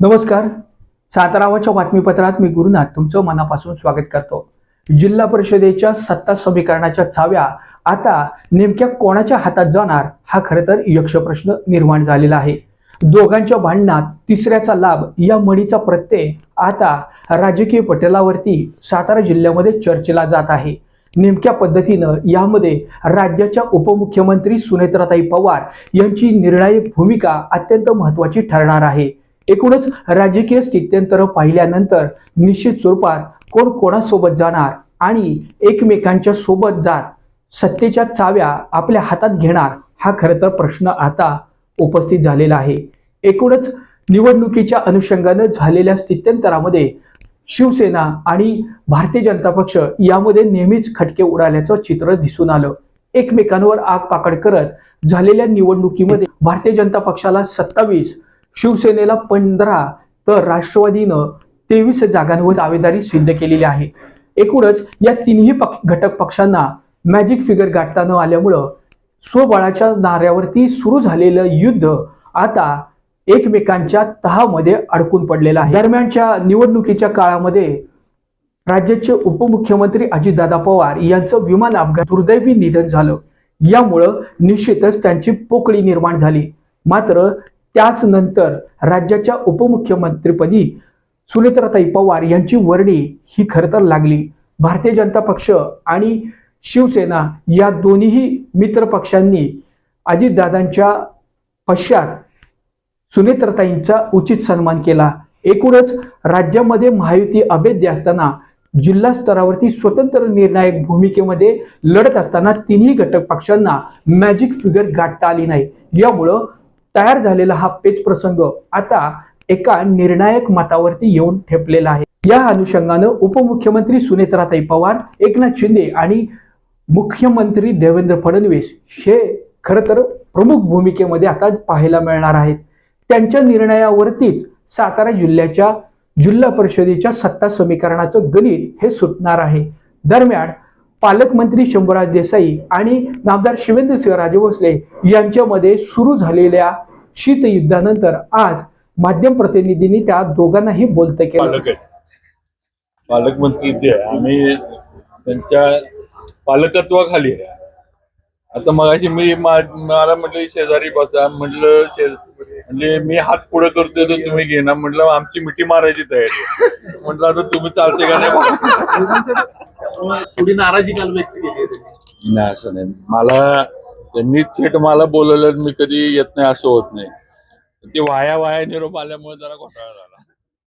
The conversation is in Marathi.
नमस्कार. सातारावाच्या बातमीपत्रात मी गुरुनाथ तुमचं मनापासून स्वागत करतो. जिल्हा परिषदेच्या सत्ता समीकरणाच्या चाव्या आता नेमक्या कोणाच्या हातात जाणार हा खरं तर यक्ष प्रश्न निर्माण झालेला आहे. दोघांच्या भांडणात तिसऱ्याचा लाभ या म्हणीचा प्रत्यय आता राजकीय पटलावरती सातारा जिल्ह्यामध्ये चर्चेला जात आहे. नेमक्या पद्धतीनं यामध्ये राज्याच्या उपमुख्यमंत्री सुनेत्राताई पवार यांची निर्णायक भूमिका अत्यंत महत्वाची ठरणार आहे. एकूणच राजकीय स्थित्यंतर पाहिल्यानंतर निश्चित स्वरूपात कोण कोणासोबत जाणार आणि एकमेकांच्या सोबत जात सत्तेच्या चाव्या आपल्या हातात घेणार हा खरं तर प्रश्न आता उपस्थित झालेला आहे. एकूणच निवडणुकीच्या अनुषंगानं झालेल्या स्थित्यंतरामध्ये शिवसेना आणि भारतीय जनता पक्ष यामध्ये नेहमीच खटके उडाल्याचं चित्र दिसून आलं. एकमेकांवर आग पाकड करत झालेल्या निवडणुकीमध्ये भारतीय जनता पक्षाला सत्तावीस शिवसेनेला पंधरा तर राष्ट्रवादीनं तेवीस जागांवर दावेदारी सिद्ध केलेली आहे. एकूणच या तिन्ही पक घटक पक्षांना मॅजिक फिगर गाठता न आल्यामुळं स्वबळाच्या नाऱ्यावरती सुरू झालेलं युद्ध आता एकमेकांच्या तहामध्ये अडकून पडलेलं आहे. दरम्यानच्या निवडणुकीच्या काळामध्ये राज्याचे उपमुख्यमंत्री अजितदादा पवार यांचं विमान अपघात दुर्दैवी निधन झालं. यामुळं निश्चितच त्यांची पोकळी निर्माण झाली. मात्र त्याच नंतर राज्याच्या उपमुख्यमंत्रीपदी सुनेत्राताई पवार यांची वर्णी ही खरं तर लागली. भारतीय जनता पक्ष आणि शिवसेना या दोन्हीही मित्र पक्षांनी अजितदादांच्या पश्चात सुनेत्रताईंचा उचित सन्मान केला. एकूणच राज्यामध्ये महायुती अभेद्य असताना जिल्हा स्तरावरती स्वतंत्र निर्णायक भूमिकेमध्ये लढत असताना तिन्ही घटक पक्षांना मॅजिक फिगर गाठता आली नाही. यामुळं तयार झालेला हा पेच प्रसंग आता एका निर्णायक मतावरती येऊन ठेपलेला आहे. या अनुषंगानं उपमुख्यमंत्री सुनेत्राताई पवार एकनाथ शिंदे आणि मुख्यमंत्री देवेंद्र फडणवीस हे खर तर प्रमुख भूमिकेमध्ये आता पाहायला मिळणार आहेत. त्यांच्या निर्णयावरतीच सातारा जिल्ह्याच्या जिल्हा परिषदेच्या सत्ता समीकरणाचं गणित हे सुटणार आहे. दरम्यान पालकमंत्री शंभूराज देसाई आणि नामदार शिवेंद्रसिंह राजे भोसले यांच्यामध्ये सुरू झालेल्या शीतयुद्धानंतर आज माध्यम प्रतिनिधींनी त्या दोघांनाही बोलतं केलं. पालकमंत्री ते आहे आम्ही त्यांच्या पालकत्वाखाली आहे. आता मगाशी मी मा- मला म्हटलं शेजारी बसा. म्हटलं शे म्हणजे मी हात पुढे करतोय तर तुम्ही घेणार म्हटलं आमची मिठी मारायची तयारी. म्हटलं आता तुम्ही चालते का नाही? थोडी नाराजी काल व्यक्त केली असं नाही. मला त्यांनी थेट मला बोलवलं मी कधी येत नाही असं होत नाही. ते वाया वाया निरोप आल्यामुळे जरा घोटाळा झाला.